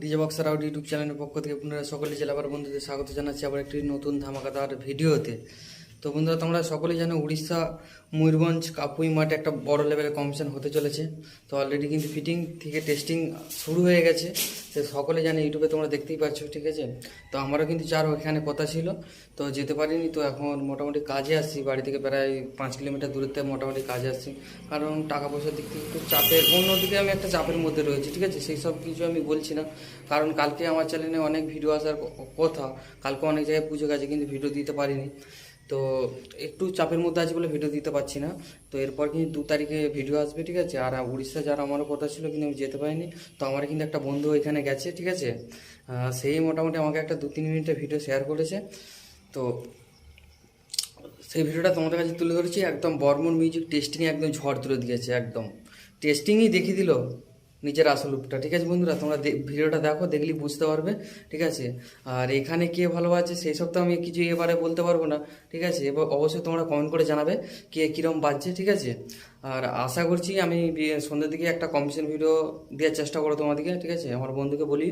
DJ boxer out YouTube চ্যানেলের পক্ষ থেকে পুনরায় সকলে জেলাবার বন্ধুদের স্বাগত জানাচ্ছি। আবার একটি নতুন ধামাকাদার ভিডিওতে। তো বন্ধুরা, তোমরা সকলেই জানো উড়িষ্যা, ময়ূরভঞ্জ, কাপুই মাঠে একটা বড় লেভেলের কম্পিটিশন হতে চলেছে। তো অলরেডি কিন্তু ফিটিং থেকে টেস্টিং শুরু হয়ে গেছে। তো সকলে জানে, ইউটিউবে তোমরা দেখতেই পাচ্ছ, ঠিক আছে? তো আমারও কিন্তু চার ওখানে কথা ছিল। তো যেতে পারিনি, তো এখন মোটামুটি কাজে আসছি। বাড়ি থেকে প্রায় পাঁচ কিলোমিটার দূরত্বে মোটামুটি কাজে আসছি। কারণ টাকা পয়সার দিক থেকে একটু চাপের অন্যদিকে আমি একটা চাপের মধ্যে রয়েছি, ঠিক আছে? সেই সব কিছু আমি বলছি না। কারণ কালকে আমার চ্যানেলে অনেক ভিডিও আসার কথা। কালকে অনেক জায়গায় পুজো গেছে, কিন্তু ভিডিও দিতে পারিনি। তো একটু চাপের মধ্যে আছে বলে ভিডিও দিতে পারছি না। তো এরপর কিন্তু দু তারিখে ভিডিও আসবে, ঠিক আছে? আর উড়িষ্যা যারা আমারও কথা ছিল, কিন্তু আমি যেতে পারিনি। তো আমার কিন্তু একটা বন্ধু ওইখানে গেছে, ঠিক আছে? সেই মোটামুটি আমাকে একটা দু তিন মিনিটের ভিডিও শেয়ার করেছে। তো সেই ভিডিওটা তোমাদের কাছে তুলে ধরেছি, একদম বর্মন মিউজিক টেস্টিং একদম ঝড় তুলে দিয়েছে, একদম। টেস্টিংই দেখিয়ে দিল নিজের আসল রূপটা, ঠিক আছে বন্ধুরা? তোমরা ভিডিওটা দেখো, দেখলেই বুঝতে পারবে, ঠিক আছে? আর এখানে কে ভালো আছে সেই সব তো আমি কিছু এবারে বলতে পারব না, ঠিক আছে? এবার অবশ্যই তোমরা কমেন্ট করে জানাবে কে কীরকম বাজছে, ঠিক আছে? আর আশা করছি আমি সন্ধ্যের দিকে একটা কম্পিটিশন ভিডিও দেওয়ার চেষ্টা করো তোমাদেরকে, ঠিক আছে? আমার বন্ধুকে বলি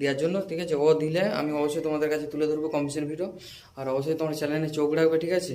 দেওয়ার জন্য, ঠিক আছে? ও দিলে আমি অবশ্যই তোমাদের কাছে তুলে ধরবো কম্পিটিশন ভিডিও আর অবশ্যই তোমার চ্যানেলে চোখ রাখবে, ঠিক আছে?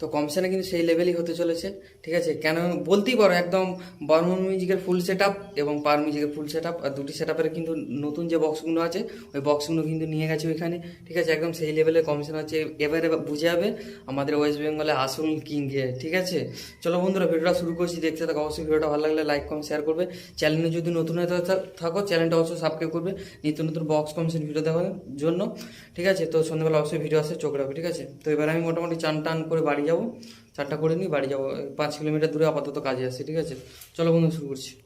তো কম্পিটিশনে কিন্তু সেই লেভেলই হতে চলেছে, ঠিক আছে? কেন বলতেই পারো, একদম বর্মন মিউজিকের ফুল সেট এবং পার মিউজিকের ফুল সেট আর দুটি সেট কিন্তু নতুন যে বক্সগুলো আছে, ওই বক্সগুলো কিন্তু নিয়ে গেছে ওইখানে, ঠিক আছে? একদম সেই লেভেলের কম্পিটিশন হচ্ছে, এবারে বুঝে যাবে আমাদের ওয়েস্ট বেঙ্গলে আসল কিংকে ঠিক আছে? চলো বন্ধুরা ভিডিওটা শুরু করছি, দেখতে থাকো। অবশ্যই ভিডিওটা ভালো লাগলে লাইক কম শেয়ার করবে। চ্যানেলে যদি নতুন হয়ে থাকো চ্যানেলটা অবশ্যই সাবস্ক্রাইব করবে। নিত্য নতুন বক্স কম্পিটিশন ভিডিও দেখার জন্য, ঠিক আছে? তো সন্ধ্যাবেলা অবশ্যই ভিডিও আসে, চোখ রাখবে, ঠিক আছে? তো এবার আমি মোটামুটি চান টান করে বাড়ি যাব, চারটা করে নিই বাড়ি যাব, পাঁচ কিলোমিটার দূরে আপাতত কাজে আসছি, ঠিক আছে? চলো বন্ধু, শুরু করছি।